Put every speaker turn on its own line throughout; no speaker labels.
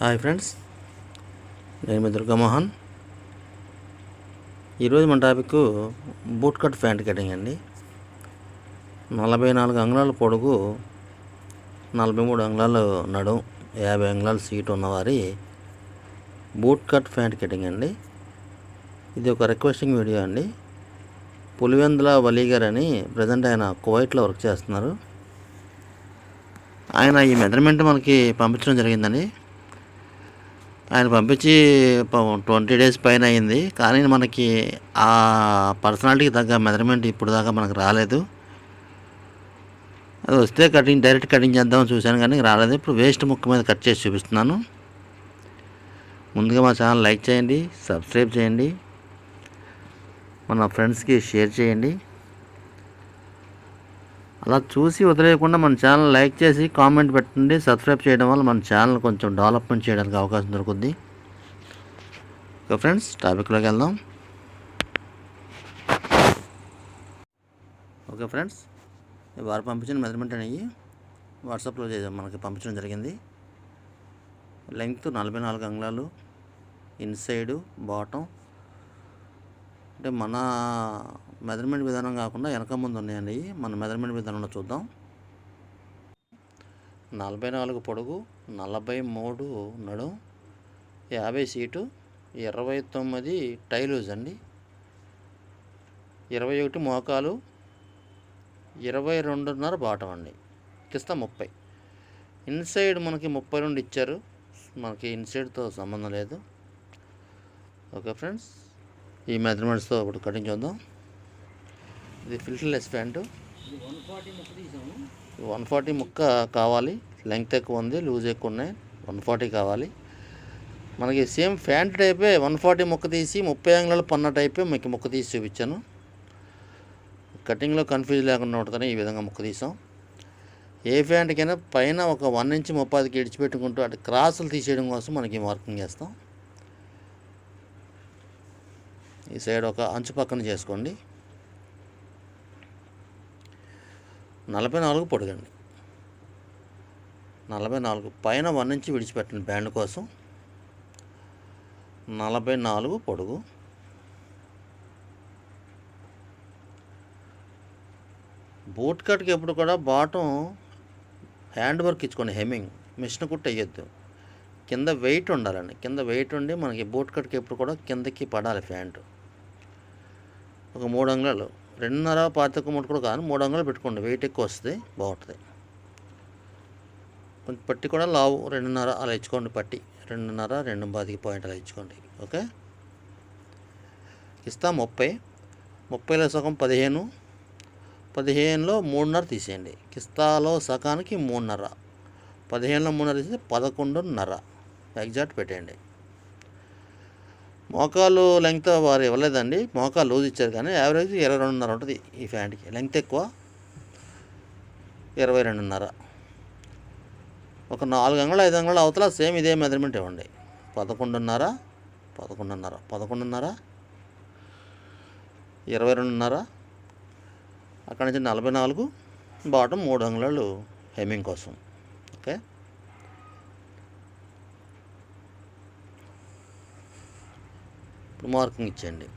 Hi friends నేను మీ దుర్గామోహన్ ఈరోజు మన topic boot cut pant cutting అండి. నలభై నాలుగు అంగుళాల పొడుగు నలభై మూడు అంగుళాలు నడుం యాభై అంగుళాల సీట్ ఉన్నవారి బూట్ కట్ ప్యాంట్ కటింగ్ అండి. ఇది ఒక రిక్వెస్టింగ్ వీడియో అండి. పులివెందుల వలీగర్ అని ప్రజెంట్ ఆయన కువైట్లో వర్క్ చేస్తున్నారు. ఆయన ఈ మెజర్మెంట్ మనకి పంపించడం జరిగిందండి. ఆయన పంపించి ట్వంటీ డేస్ పైన అయింది. కానీ మనకి ఆ పర్సనాలిటీకి తగ్గ మెజర్మెంట్ ఇప్పుడు దాకా మనకు రాలేదు. అది వస్తే కటింగ్ డైరెక్ట్ కటింగ్ చేద్దామని చూశాను కానీ రాలేదు. ఇప్పుడు వేస్ట్ ముక్క మీద కట్ చేసి చూపిస్తున్నాను. ముందుగా మా ఛానల్ లైక్ చేయండి సబ్స్క్రైబ్ చేయండి. మన ఫ్రెండ్స్కి షేర్ చేయండి. అలా చూసి వదిలేయకుండా మన ఛానల్ లైక్ చేసి కామెంట్ పెట్టండి. సబ్స్క్రైబ్ చేయడం వల్ల మన ఛానల్ కొంచెం డెవలప్మెంట్ చేయడానికి అవకాశం దొరుకుద్ది. ఓకే ఫ్రెండ్స్ టాపిక్లోకి వెళ్దాం. ఓకే ఫ్రెండ్స్ వారు పంపించిన మెజర్మెంట్ అనేవి వాట్సాప్లో మనకి పంపించడం జరిగింది. లెంగ్త్ నలభై నాలుగు అంగుళాలు ఇన్సైడు బాటం. అంటే మన మెజర్మెంట్ విధానం కాకుండా వెనక ముందు ఉన్నాయండి. ఇవి. మన మెజర్మెంట్ విధానంలో చూద్దాం. నలభై నాలుగు పొడుగు నలభై మూడు నడుం యాభై సీటు ఇరవై తొమ్మిది టైలూజ్ అండి. ఇరవై ఒకటి మోకాలు ఇరవై రెండున్నర బాటం అండి. కిస్తా ముప్పై. ఇన్సైడ్ మనకి ముప్పై రెండు ఇచ్చారు. మనకి ఇన్సైడ్తో సంబంధం లేదు. ఓకే ఫ్రెండ్స్ ఈ మెజర్మెంట్స్తో ఇప్పుడు కటింగ్ చూద్దాం. ఇది ఫిల్టర్లెస్ ప్యాంటు. వన్ ఫార్టీ ముక్క కావాలి. లెంగ్త్ ఎక్కువ ఉంది లూజ్ ఎక్కువ ఉన్నాయి. వన్ ఫార్టీ కావాలి. మనకి సేమ్ ప్యాంట్ టైపే వన్ ఫార్టీ ముక్క తీసి ముప్పై అంగుళాలు పన్న టైపే మీకు ముక్క తీసి చూపించాను. కటింగ్లో కన్ఫ్యూజ్ లేకుండా ఉంటుందని ఈ విధంగా ముక్క తీసాం. ఏ ప్యాంట్కైనా పైన ఒక వన్ ఇంచ్ ముప్పాదికి ఇడిచిపెట్టుకుంటూ అటు క్రాసులు తీసేయడం కోసం మనకి మార్కింగ్ చేస్తాం. ఈ సైడ్ ఒక అంచు పక్కన చేసుకోండి. నలభై నాలుగు పొడుగండి నలభై నాలుగు పైన వన్ నుంచి విడిచిపెట్టండి బ్యాండ్ కోసం. నలభై నాలుగు పొడుగు. బూట్ కట్కి ఎప్పుడు కూడా బాటం హ్యాండ్ వర్క్ ఇచ్చుకోండి హెమ్మింగ్. మిషన్ కుట్ట వేయొద్దు. కింద వెయిట్ ఉండాలండి. కింద వెయిట్ ఉండి మనకి బూట్ కట్కి ఎప్పుడు కూడా కిందకి పడాలి ప్యాంటు. ఒక మూడు అంగుళాలు. రెండున్నర పాతిక ముట్టు కూడా కాదు మూడు అంగుళాలు పెట్టుకోండి. వెయిట్ ఎక్కువ వస్తుంది బాగుంటుంది. కొంచెం పట్టి కూడా లావు రెండున్నర అలా ఇచ్చుకోండి పట్టి. రెండున్నర రెండు పాతికి పాయింట్ అలా ఇచ్చుకోండి ఓకే? ఇస్తా ముప్పై. ముప్పైలో సగం పదిహేను. పదిహేనులో మూడున్నర తీసేయండి. కిస్తాలో సగానికి మూడున్నర. పదిహేనులో మూడున్నర తీసి పదకొండున్నర. ఎగ్జాక్ట్ పెట్టేయండి. మోకాలు లెంగ్త్ వారు ఇవ్వలేదండి. మోకాలు లూజ్ ఇచ్చారు కానీ యావరేజ్ ఇరవై రెండున్నర ఉంటుంది ఈ ప్యాంట్కి లెంగ్త్ ఎక్కువ ఇరవై రెండున్నర. ఒక నాలుగు అంగుళాలు ఐదు అంగుళ అవతల సేమ్ ఇదే మెజర్మెంట్ ఇవ్వండి. పదకొండున్నర పదకొండున్నర పదకొండున్నర ఇరవై రెండున్నర అక్కడి నుంచి నలభై నాలుగు బాటం మూడు అంగుళాలు హెమ్మింగ్ కోసం. ఓకే? మార్కింగ్ ఇచ్చేయండి.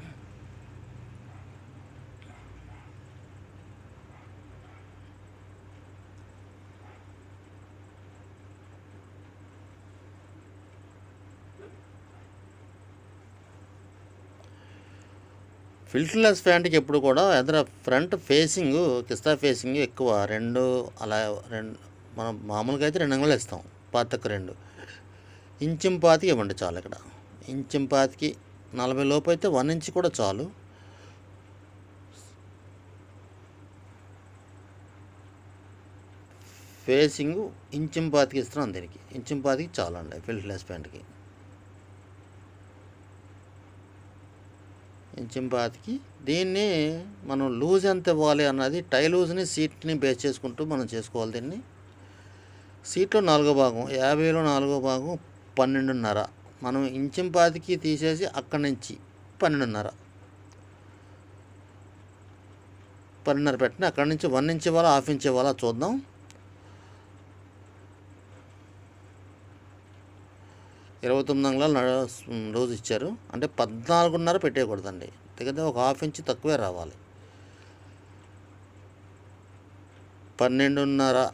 ఫిల్టర్లెస్ ప్యాంట్కి ఎప్పుడు కూడా ఎదుర ఫ్రంట్ ఫేసింగ్ కిస్తా ఫేసింగ్ ఎక్కువ. రెండు అలా రెండు మనం మామూలుగా అయితే రెండు అంగుళాలు ఇస్తాం పాతకు రెండు. ఇంచుం పాతికి ఇవ్వండి చాలు ఇక్కడ. ఇంచుం పాతికి నలభై లోపు అయితే వన్ ఇంచ్ కూడా చాలు. ఫేసింగ్ ఇంచుం పాతికి ఇస్తున్నాం దీనికి. ఇంచుం పాతికి చాలండి ఫిల్టర్లెస్ ప్యాంట్కి. ఇంచుం పాతికి. దీన్ని మనం లూజ్ ఎంత ఇవ్వాలి అన్నది టై లూజ్ని సీట్ని బేస్ చేసుకుంటూ మనం చేసుకోవాలి దీన్ని. సీట్లో నాలుగో భాగం యాభైలో నాలుగో భాగం పన్నెండున్నర. మనం ఇంచెంపాతికి తీసేసి అక్కడి నుంచి పన్నెండున్నర. పన్నెండున్నర పెట్టిన అక్కడి నుంచి వన్ ఇంచ్ ఇవ్వాలా హాఫ్ ఇంచ్ ఇవ్వాలా చూద్దాం. ఇరవై తొమ్మిది అంగుళాలు రోజు ఇచ్చారు. అంటే పద్నాలుగున్నర పెట్టేయకూడదండి. ఎందుకంటే ఒక హాఫ్ ఇంచ్ తక్కువే రావాలి. పన్నెండున్నర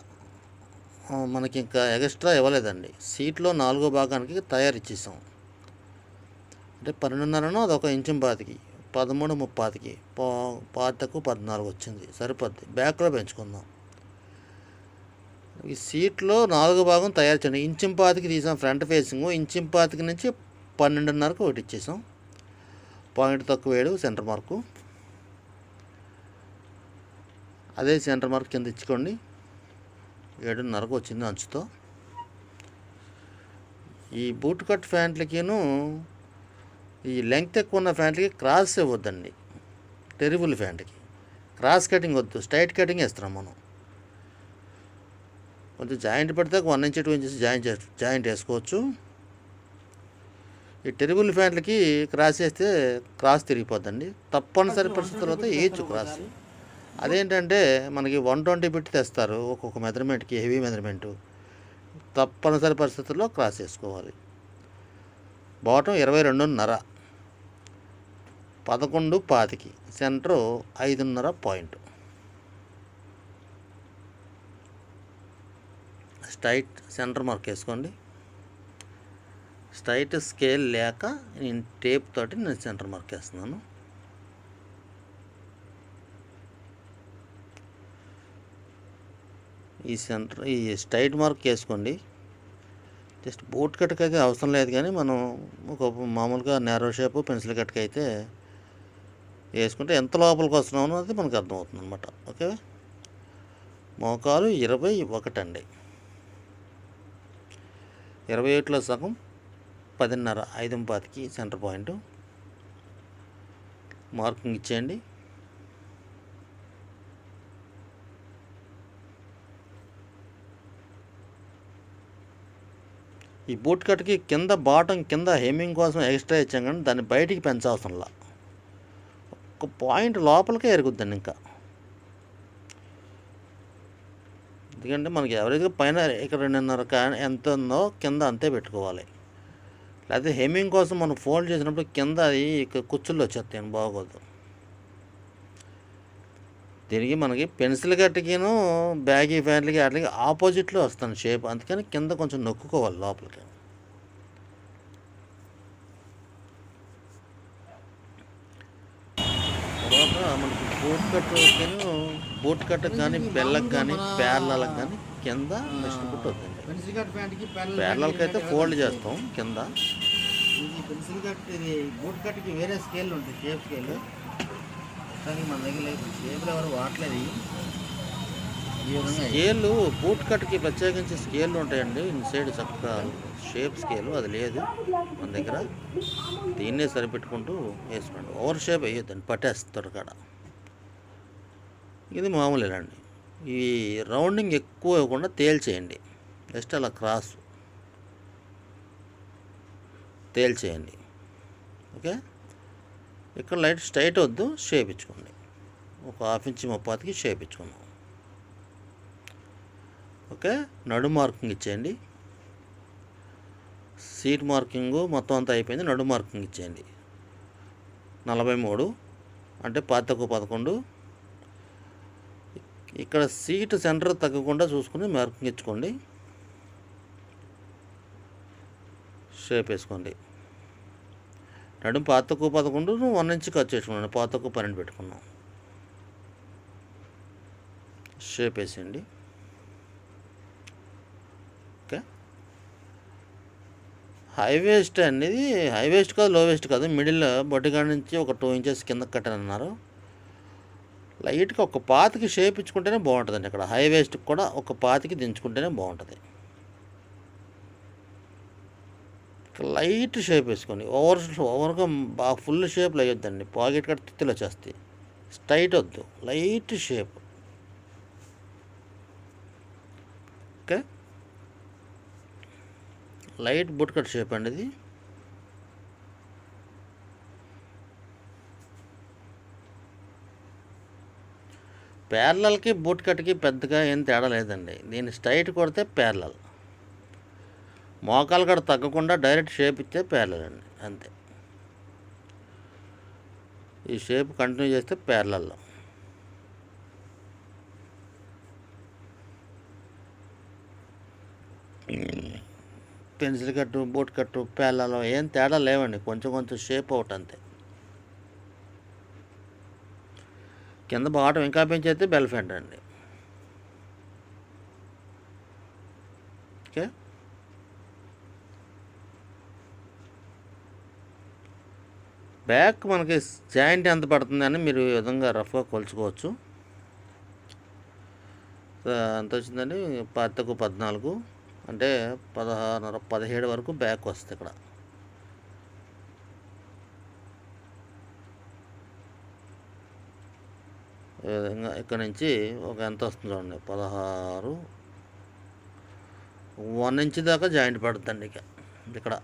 మనకి ఇంకా ఎక్స్ట్రా ఇవ్వలేదండి. సీట్లో నాలుగో భాగానికి తయారు ఇచ్చేసాం అంటే పన్నెండున్నరను అదొక ఇంచం పాతికి పదమూడు ముప్పాతికి పా పాతకు పద్నాలుగు వచ్చింది సరిపోద్ది. బ్యాక్లో పెంచుకుందాం. ఈ సీట్లో నాలుగో భాగం తయారు చేయండి. ఇంచిం పాతికి తీసాం ఫ్రంట్ ఫేసింగ్ ఇంచింపాతికి నుంచి పన్నెండున్నరకు ఒకటి ఇచ్చేసాం. పాయింట్ తక్కువ ఏడు సెంటర్ మార్కు. అదే సెంటర్ మార్క్ కింద ఇచ్చుకోండి. ఏడున్నరకు వచ్చింది అంచుతో. ఈ బూట్ కట్ ప్యాంట్లకిను ఈ లెంగ్త్ ఎక్కువ ఉన్న ప్యాంట్లకి క్రాస్ ఇవ్వద్దండి. టెరిబుల్ ప్యాంట్కి క్రాస్ కటింగ్ వద్దు స్ట్రైట్ కటింగ్ వేస్తున్నాం మనం. కొంచెం జాయింట్ పెడితే one inch two inches joint చేసు- జాయింట్ వేసుకోవచ్చు. ఈ టెరిబుల్ ప్యాంట్లకి క్రాస్ వేస్తే క్రాస్ తిరిగిపోద్దండి. తప్పనిసరి పరిస్థితుల్లో వేయచ్చు క్రాస్. అదేంటంటే మనకి వన్ ట్వంటీ పెట్టి తెస్తారు ఒక్కొక్క మెజర్మెంట్కి హెవీ మెజర్మెంటు. తప్పనిసరి పరిస్థితుల్లో క్రాస్ వేసుకోవాలి బాటం ఇరవై రెండున్నర. పదకొండు పాతికి. సెంటర్ ఐదున్నర పాయింట్. స్ట్రైట్ సెంటర్ మార్క్ వేసుకోండి. స్ట్రైట్ స్కేల్ లేక నేను టేప్ తోటి నేను సెంటర్ మార్క్ వేస్తున్నాను. ఈ సెంటర్ ఈ స్ట్రైట్ మార్క్ వేసుకోండి. జస్ట్ బోట్ కట్కి అయితే అవసరం లేదు కానీ మనం ఒక మామూలుగా నేరో షేప్ పెన్సిల్ కట్కి అయితే వేసుకుంటే ఎంత లోపలికి వస్తున్నామో అది మనకు అర్థమవుతుంది అనమాట ఓకే? మోకాలు ఇరవై ఒకటి అండి. ఇరవై ఒకటిలో సగం పదిన్నర ఐదు పాతికి సెంటర్ పాయింట్. మార్కింగ్ ఇచ్చేయండి. ఈ బూట్ కట్కి కింద బాటం కింద హెమ్మింగ్ కోసం ఎక్స్ట్రా ఇచ్చాం కానీ దాన్ని బయటికి పెంచవసరంలా ఒక పాయింట్ లోపలికే ఎరుగుద్దండి ఇంకా. ఎందుకంటే మనకి యావరేజ్గా పైన ఇక్కడ రెండున్నర ఎంత ఉందో కింద అంతే పెట్టుకోవాలి. లేకపోతే హెమ్మింగ్ కోసం మనం ఫోల్డ్ చేసినప్పుడు కింద అది ఇక కుచ్చుల్లో వచ్చేస్తాయి బాగోదు. దీనికి మనకి పెన్సిల్ కట్టికిను బ్యాగీ ప్యాంట్లకి వాటికి ఆపోజిట్లో వస్తాను షేప్. అందుకని కింద కొంచెం నొక్కుకోవాలి లోపలికి. తర్వాత మనకి బూట్ కట్టును బూట్ కట్ కానీ బెల్లకు కానీ పేర్లకు కానీ కింద మిషన్ కుట్టు వద్దండి. పేర్లకి అయితే ఫోల్డ్ చేస్తాం కింద.
పెన్సిల్ కట్ బూట్ కట్కి వేరే స్కేల్ ఉంటాయి షేప్ స్కేల్. కానీ మన దగ్గర లేదు ఎవరు వాడలేదు ఇవి.
బూట్ కట్కి ప్రత్యేకించి స్కేళ్ళు ఉంటాయండి. ఇన్ సైడ్ చక్కగా షేప్ స్కేలు అది లేదు మన దగ్గర. దీన్నే సరిపెట్టుకుంటూ వేసుకోండి. ఓవర్ షేప్ వేయొద్దండి పట్టేస్తాడు కాడ. ఇది మామూలేనండి ఈ రౌండింగ్ ఎక్కువ ఇవ్వకుండా తేల్చేయండి. జస్ట్ అలా క్రాస్. తేల్చేయండి. ఓకే? ఇక్కడ లైట్ స్ట్రైట్ వద్దు షేప్ ఇచ్చుకోండి ఒక హాఫ్ ఇంచ్ ముప్పాతికి షేప్ ఇచ్చుకున్నాం ఓకే నడు మార్కింగ్ ఇచ్చేయండి. సీట్ మార్కింగు మొత్తం అంతా అయిపోయింది నడు మార్కింగ్ ఇచ్చేయండి. నలభై మూడు అంటే పాతకు పదకొండు. ఇక్కడ సీట్ సెంటర్ తగ్గకుండా చూసుకుని మార్కింగ్ ఇచ్చుకోండి. షేప్ వేసుకోండి. నడుం పాతకు పదకొండు వన్ ఇంచ్ ఖర్చు చేసుకున్నాను పాతకు పన్నెండు పెట్టుకున్నాం షేప్ వేసేయండి. ఓకే. హై వేస్ట్ అనేది హై వేస్ట్ కాదు లో వేస్ట్ కాదు. మిడిల్ బొడ్డిగాడి నుంచి ఒక టూ ఇంచెస్ కింద కట్టానన్నారు లైట్గా ఒక పాతికి షేప్ ఇచ్చుకుంటేనే బాగుంటుందండి ఇక్కడ హై వేస్ట్ కూడా ఒక పాతికి దించుకుంటేనే బాగుంటుంది. లైట్ షేప్ వేసుకోండి ఓవర్ ఓవర్గా బాగా ఫుల్ షేప్లో వేయొద్దండి. పాకెట్ కట్ తిత్తులు వచ్చేస్తాయి స్ట్రైట్ వద్దు. Light shape. Okay? Light boot cut shape అండి ఇది. ప్యారలల్కి బూట్ కట్కి పెద్దగా ఏం తేడా లేదండి. దీన్ని స్ట్రైట్ కొడితే ప్యారలల్. మోకాలు కూడా తగ్గకుండా డైరెక్ట్ షేప్ ఇచ్చే ప్యారలండి అంతే. ఈ షేప్ కంటిన్యూ చేస్తే ప్యారలల్లో పెన్సిల్ కట్టు బోట్ కట్టు పేర్లలో ఏం తేడా లేవండి కొంచెం కొంచెం షేప్ అవుట్ అంతే. కింద బాటం ఇంకా పెంచైతే బెల్ అండి ఓకే బ్యాక్ మనకి జాయింట్ ఎంత పడుతుందని మీరు ఈ విధంగా రఫ్గా కొలుచుకోవచ్చు. ఎంత వచ్చిందండి? పాతకు పద్నాలుగు అంటే పదహారు పదిహేడు వరకు బ్యాక్ వస్తుంది ఇక్కడ. ఈ విధంగా ఇక్కడ నుంచి ఒక ఎంత వస్తుంది చూడండి? పదహారు వన్ ఇంచ్ దాకా జాయింట్ పడుతుంది ఇక ఇక్కడ.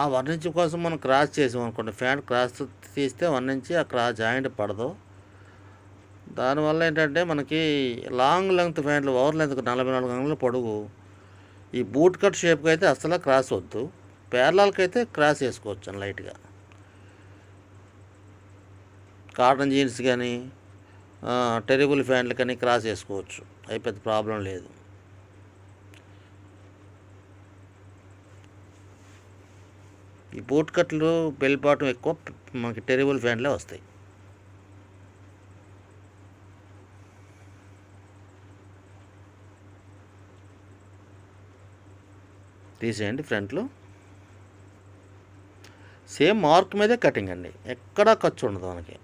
ఆ వన్ ఇంచ్ కోసం మనం క్రాస్ చేసాం అనుకోండి. ఫ్యాంట్ క్రాస్ తీస్తే వన్ ఇంచ్ ఆ క్రాస్ జాయింట్ పడదు. దానివల్ల ఏంటంటే మనకి లాంగ్ లెంగ్త్ ఫ్యాంట్లు ఓవర్ లెంత్ నలభై నాలుగు అంగుళాల పొడుగు. ఈ బూట్ కట్ షేప్కి అయితే అసలు క్రాస్ వద్దు. పేర్లాలకి అయితే క్రాస్ వేసుకోవచ్చు లైట్గా కాటన్ జీన్స్ కానీ టెరిబుల్ ఫ్యాంట్లు కానీ క్రాస్ వేసుకోవచ్చు. అవి పెద్ద ప్రాబ్లం లేదు. ఈ బూట్ కట్లు బెల్ బాటం ఎక్కువ మనకి టెరిబుల్ ఫ్యాన్లే వస్తాయి. తీసేయండి ఫ్రంట్లో. సేమ్ మార్క్ మీదే కటింగ్ అండి. ఎక్కడా ఖర్చు ఉండదు మనకి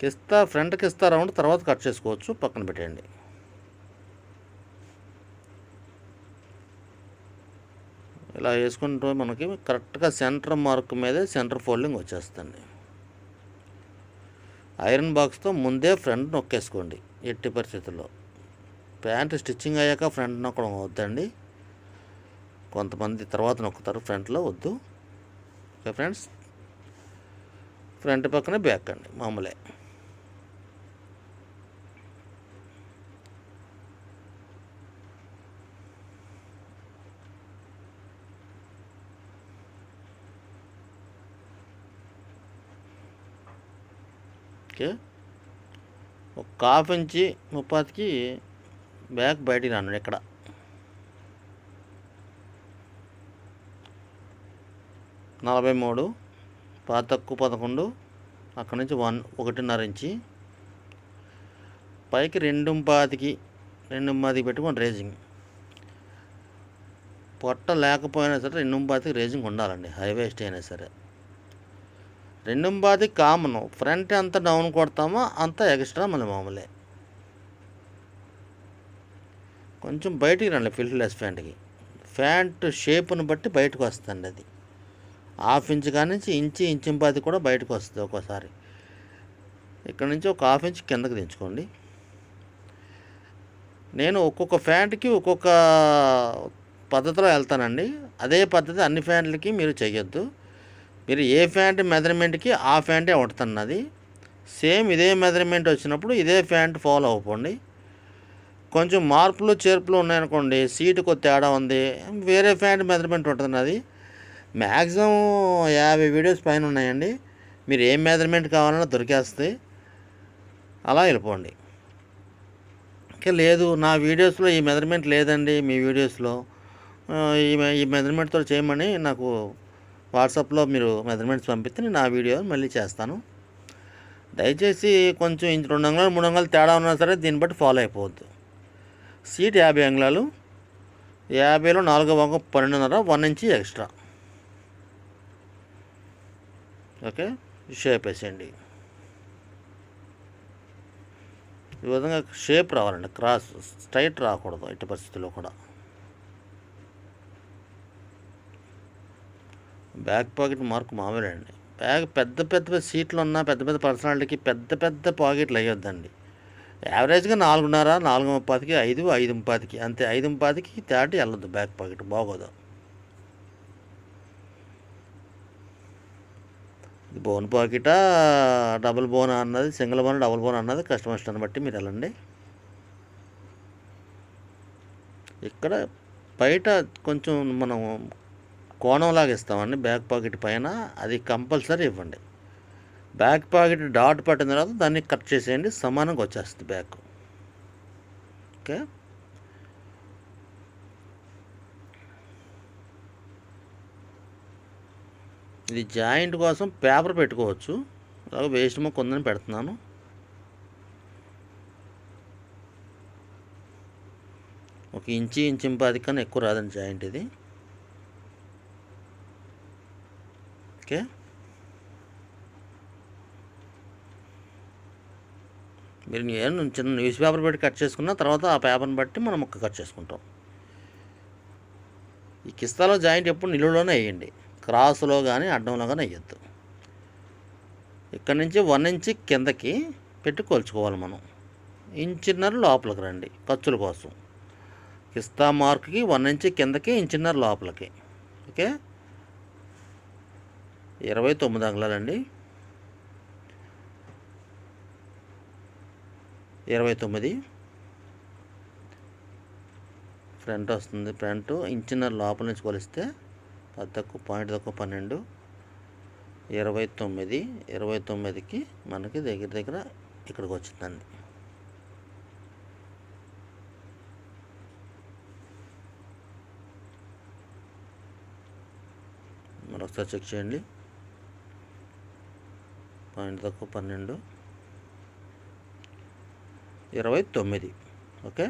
కిస్తా ఫ్రంట్కి ఇస్తా రౌండ్ తర్వాత కట్ చేసుకోవచ్చు పక్కన పెట్టేయండి. ఇలా వేసుకుంటే మనకి కరెక్ట్గా సెంటర్ మార్క్ మీదే సెంటర్ ఫోల్డింగ్ వచ్చేస్తుంది. ఐరన్ బాక్స్తో ముందే ఫ్రంట్ నొక్కేసుకోండి ఎట్టి పరిస్థితుల్లో. ప్యాంట్ స్టిచ్చింగ్ అయ్యాక ఫ్రంట్ నొక్కడం వద్దండి. కొంతమంది తర్వాత నొక్కుతారు ఫ్రంట్లో వద్దు. Okay friends? ఫ్రంట్ పక్కనే బ్యాక్ అండి మామూలే. ఓకే. ఒక హాఫ్ ఇంచి ముప్పాతికి బ్యాక్ బయటికి రాను ఇక్కడ నలభై మూడు పాత తక్కువ పదకొండు అక్కడి నుంచి వన్ ఒకటిన్నర ఇంచి. పైకి రెండు పాతికి రెండు పాతికి పెట్టుకోండి రేజింగ్. పొట్ట లేకపోయినా సరే రెండు పాతికి రేజింగ్ ఉండాలండి హైవేస్ట్ అయినా సరే. రెండు పాతికి కామన్. ఫ్రంట్ ఎంత డౌన్ కొడతామో అంత ఎక్స్ట్రా మళ్ళీ మామూలే. కొంచెం బయటికి రండి ఫిల్టర్లెస్ ప్యాంట్కి ఫ్యాంట్ షేప్ను బట్టి బయటకు వస్తుంది అది. హాఫ్ ఇంచ్ కానించి నుంచి ఇంచి ఇంచింపాది కూడా బయటకు వస్తుంది ఒక్కోసారి. ఇక్కడ నుంచి ఒక హాఫ్ ఇంచ్ కిందకి దించుకోండి. నేను ఒక్కొక్క ఫ్యాంట్కి ఒక్కొక్క పద్ధతిలో వెళ్తానండి. అదే పద్ధతి అన్ని ఫ్యాంట్లకి మీరు చేయొద్దు మీరు ఏ ఫ్యాంట్ మెజర్మెంట్కి ఆ ఫ్యాంటే ఉడుతున్నది. సేమ్ ఇదే మెజర్మెంట్ వచ్చినప్పుడు ఇదే ఫ్యాంట్ ఫాలో అవ్వండి కొంచెం మార్పులు చేర్పులు ఉన్నాయనుకోండి సీటుకు తేడా ఉంది వేరే ఫ్యాంట్ మెజర్మెంట్ ఉంటుంది అది మ్యాక్సిమం యాభై వీడియోస్ పైన ఉన్నాయండి. మీరు ఏ మెజర్మెంట్ కావాలన్నా దొరికేస్తుంది. అలా వెళ్ళిపోండి. ఇంకా లేదు నా వీడియోస్లో ఈ మెజర్మెంట్ లేదండి మీ వీడియోస్లో. ఈ ఈ మెజర్మెంట్తో చేయమని నాకు వాట్సాప్లో మీరు మెజర్మెంట్స్ పంపిస్తే నేను ఆ వీడియో మళ్ళీ చేస్తాను. దయచేసి కొంచెం ఇంచు రెండు అంగుళాలు మూడు అంగుళాలు తేడా ఉన్నా సరే దీన్ని బట్టి ఫాలో అయిపోవద్దు. సీట్ యాభై అంగుళాలు యాభైలో నాలుగో వంక పన్నెండున్నర one inch extra. Okay? Shape వేసేయండి. ఈ విధంగా షేప్ రావాలండి క్రాస్ స్ట్రైట్ రాకూడదు ఇటు పరిస్థితుల్లో కూడా. బ్యాక్ పాకెట్ మార్క్ మామూలే అండి. బ్యాగ్ పెద్ద పెద్ద సీట్లు ఉన్న పెద్ద పెద్ద పర్సనాలిటీకి పెద్ద పెద్ద పాకెట్లు అయ్యొద్దండి. యావరేజ్గా నాలుగున్నర నాలుగు ముప్పాతికి ఐదు ఐదు ముప్పాతికి అంతే. ఐదు ముప్పాతికి దాటి వెళ్ళొద్దు బ్యాక్ పాకెట్ బాగోదు. ఇది బోన్ పాకెటా డబుల్ బోన్ అన్నది సింగిల్ బోన్ డబుల్ బోన్ అన్నది కస్టమర్స్ని బట్టి మీరు వెళ్ళండి. ఇక్కడ బయట కొంచెం మనం కోణంలాగా ఇస్తామండి. బ్యాక్ పాకెట్ పైన అది కంపల్సరీ ఇవ్వండి. బ్యాక్ పాకెట్ డాట్ పట్టిన తర్వాత దాన్ని కట్ చేసేయండి. సమానంగా వచ్చేస్తుంది బ్యాక్. ఓకే? ఇది జాయింట్ కోసం పేపర్ పెట్టుకోవచ్చు. అలాగే వేస్ట్ మొక్క ఉందని పెడుతున్నాను. ఒక ఇంచి ఇంచి పది కన్నా ఎక్కువ రాదండి జాయింట్ ఇది. ఓకే. మీరు నేను చిన్న న్యూస్ పేపర్ పెట్టి కట్ చేసుకున్న తర్వాత ఆ పేపర్ని బట్టి మనం ముక్క కట్ చేసుకుంటాం. ఈ కిస్తాలో జాయింట్ ఎప్పుడు నిలువులోనే వేయండి. క్రాస్లో కానీ అడ్డంలో కానీ వేయద్దు. ఇక్కడ నుంచి వన్ ఇంచ్ కిందకి పెట్టి కొలుచుకోవాలి మనం. ఇంచిన్నర లోపలికి రండి ఖర్చుల కోసం. కిస్తా మార్క్కి వన్ ఇంచ్ కిందకి ఇంచిన్నర లోపలికి. ఓకే? ఇరవై తొమ్మిది అంగుళాలండి. ఇరవై తొమ్మిది. ఫ్రంట్ వస్తుంది ఫ్రంట్. ఇంచున్నర లోపల నుంచి కొలిస్తే పది తక్కువ పాయింట్ తక్కువ పన్నెండు. ఇరవై తొమ్మిది ఇరవై తొమ్మిదికి మనకి దగ్గర దగ్గర ఇక్కడికి వచ్చిందండి. మరొకసారి చెక్ చేయండి. పాయింట్ తక్కువ పన్నెండు. ఇరవై తొమ్మిది. ఓకే?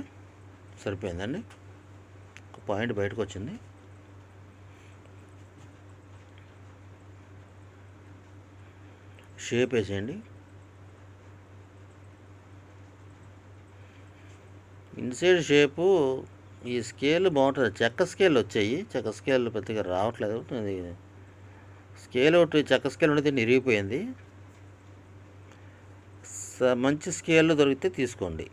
సరిపోయిందండి? ఒక పాయింట్ బయటకు వచ్చింది షేప్ వేసేయండి. ఇన్సైడ్ షేపు ఈ స్కేల్ బాగుంటుంది. చెక్క స్కేల్ వచ్చాయి. చెక్క స్కేల్ పెద్దగా రావట్లేదు. స్కేల్ ఒకటి చెక్క స్కేల్ ఉండేది నిరిగిపోయింది. మంచి స్కేల్లో దొరికితే తీసుకోండి.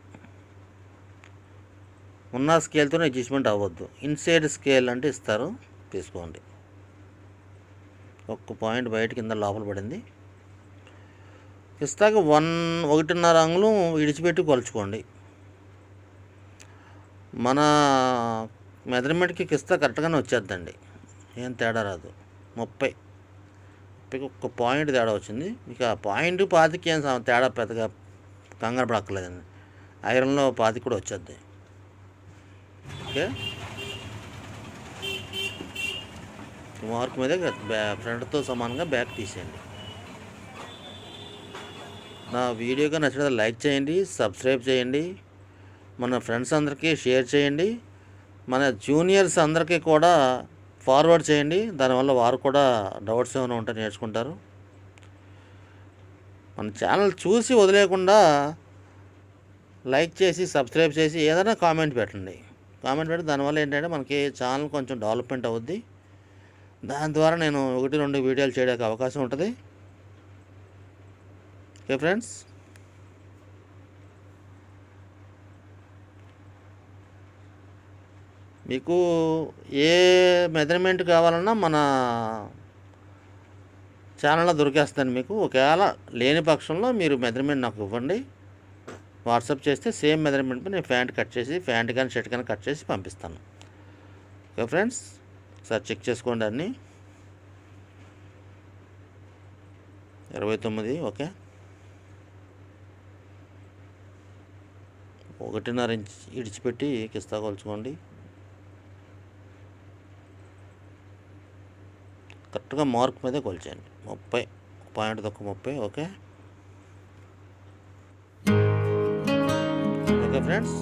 ఉన్న స్కేల్తోనే అడ్జస్ట్మెంట్ అవ్వద్దు. ఇన్సైడ్ స్కేల్ అంటే ఇస్తారు తీసుకోండి. ఒక్క పాయింట్ బయట కింద లోపల పడింది. ఇస్తాక వన్ ఒకటిన్నర అంగుళం విడిచిపెట్టి కొలుచుకోండి. మన మెజర్మెంట్కి కిస్తా కరెక్ట్గానే వచ్చేద్దండి. ఏం తేడా రాదు. ముప్పై. ముప్పైకి ఒక్క పాయింట్ తేడా వచ్చింది. ఇక ఆ పాయింట్ పాతికి ఏం తేడా పెద్దగా కంగారు పడక్కర్లేదండి. ఐరన్లో పాతికి కూడా వచ్చేద్ది. ఓకే? మార్క్ మీద ఫ్రంట్తో సమానంగా బ్యాక్ తీసేయండి. నా వీడియోగా నచ్చినది లైక్ చేయండి సబ్స్క్రైబ్ చేయండి. మన ఫ్రెండ్స్ అందరికీ షేర్ చేయండి. మన జూనియర్స్ అందరికీ కూడా ఫార్వర్డ్ చేయండి. దానివల్ల వారు కూడా డౌట్స్ ఏమైనా ఉంటే నేర్చుకుంటారు. మన ఛానల్ చూసి వదిలేకుండా లైక్ చేసి సబ్స్క్రైబ్ చేసి ఏదైనా కామెంట్ పెట్టండి. కామెంట్ పెట్టి దానివల్ల ఏంటంటే మనకి ఛానల్ కొంచెం డెవలప్మెంట్ అవుద్ది. దాని ద్వారా నేను ఒకటి రెండు వీడియోలు చేయడానికి అవకాశం ఉంటుంది. Okay friends. మీకు ఏ మెజర్మెంట్ కావాలన్నా మన ఛానల్లో దొరికేస్తాను మీకు. ఒకవేళ లేని పక్షంలో మీరు మెజర్మెంట్ నాకు ఇవ్వండి. వాట్సాప్ చేస్తే సేమ్ మెజర్మెంట్ నేను ప్యాంట్ కట్ చేసి ప్యాంట్ కానీ షర్ట్ కానీ కట్ చేసి పంపిస్తాను. Okay friends? ఒకసారి చెక్ చేసుకోండి అన్నీ. ఇరవై తొమ్మిది ఓకే. ఒకటిన్నర ఇంచ్ ఇడిచిపెట్టి కిస్తా కొలుచుకోండి. కరెక్ట్గా మార్క్ మీదే కొలిచేయండి ముప్పై పాయింట్ తక్కువ ముప్పై ఓకే? Okay friends?